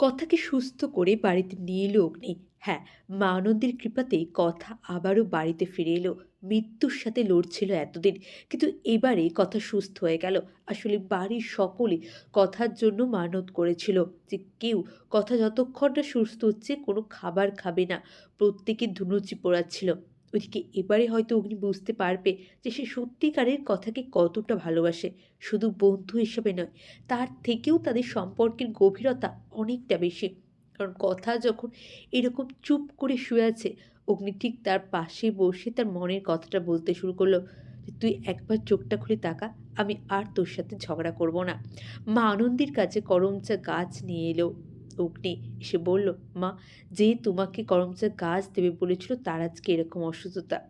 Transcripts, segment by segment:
কথাকে সুস্থ করে বাড়িতে নিয়ে এলো অগ্নি। হ্যাঁ মা আনন্দের কৃপাতেই কথা আবারও বাড়িতে ফিরে এলো। মৃত্যুর সাথে লড়ছিল এতদিন, কিন্তু এবারে কথা সুস্থ হয়ে গেল। আসলে বাড়ির সকলে কথার জন্য মানত করেছিল যে কেউ কথা যতক্ষণ না সুস্থ হচ্ছে কোনো খাবার খাবে না। প্রত্যেকে ধুনুচি পোড়াচ্ছিল। ওইদিকে এবারে হয়তো অগ্নি বুঝতে পারবে যে সে সত্যিকারের কথাকে কতটা ভালোবাসে। শুধু বন্ধু হিসেবে নয়, তার থেকেও তাদের সম্পর্কের গভীরতা অনেকটা বেশি। কারণ কথা যখন এরকম চুপ করে শুয়ে আছে, অগ্নি ঠিক তার পাশে বসে তার মনের কথাটা বলতে শুরু করল যে, তুই একবার চোখটা খুলে তাকা, আমি আর তোর সাথে ঝগড়া করব না। মা আনন্দের কাছে করমচা গাছ নিয়ে এলো। অগ্নি এসে বলল, মা, যে তোমাকে করমচা গাছ দেবে বলেছিল, তার আজকে এরকম অসুস্থতা।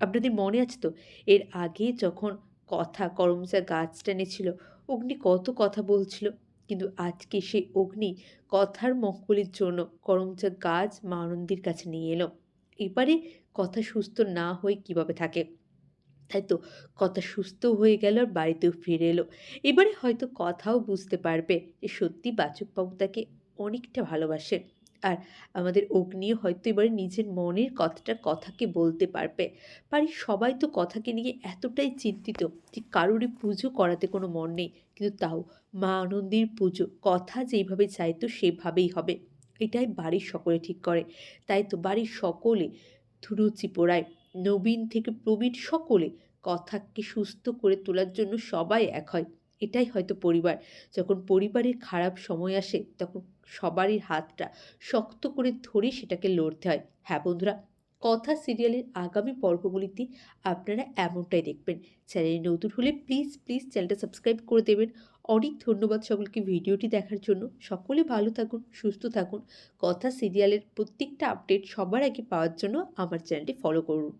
আপনাদের মনে আছে তো? এর আগে যখন কথা করমচা গাছটা এনেছিল, অগ্নি কত কথা বলছিল। কিন্তু আজকে সেই অগ্নি কথার মঙ্গলের জন্য করমচা গাছ মা আনন্দির কাছে নিয়ে এলো। এবারে কথা সুস্থ না হয়ে কীভাবে থাকে? তাই তো কথা সুস্থ হয়ে গেল আর বাড়িতেও ফিরে এলো। এবারে হয়তো কথাও বুঝতে পারবে যে সত্যি বাচকবাবু তাকে অনেকটা ভালোবাসে। আর আমাদের অগ্নিও হয়তো এবারে নিজের মনের কথাটা কথাকে বলতে পারবে। বাড়ির সবাই তো কথাকে নিয়ে এতটাই চিন্তিত যে কারোরই পুজো করাতে কোনো মন নেই। কিন্তু তাও মা আনন্দের পুজো, কথা যেইভাবে চাইতো সেভাবেই হবে। এটাই বাড়ির সকলে ঠিক করে। তাই তো বাড়ির সকলে, ধুরুচি পোড়ায়, নবীন থেকে প্রবীণ সকলে, কথাকে সুস্থ করে তোলার জন্য সবাই এক হয়। এটাই হয়তো পরিবার। যখন পরিবারের খারাপ সময় আসে, তখন সবারই হাতটা শক্ত করে ধরে সেটাকে লড়তে হয়। হ্যাঁ বন্ধুরা, কথা সিরিয়ালের আগামী পর্বগুলিতে আপনারা এমনটাই দেখবেন। চ্যানেলে নতুন হলে প্লিজ প্লিজ চ্যানেলটা সাবস্ক্রাইব করে দেবেন। অনেক ধন্যবাদ সকলকে ভিডিওটি দেখার জন্য। সকলে ভালো থাকুন, সুস্থ থাকুন। কথা সিরিয়ালের প্রত্যেকটা আপডেট সবার আগে পাওয়ার জন্য আমার চ্যানেলটি ফলো করুন।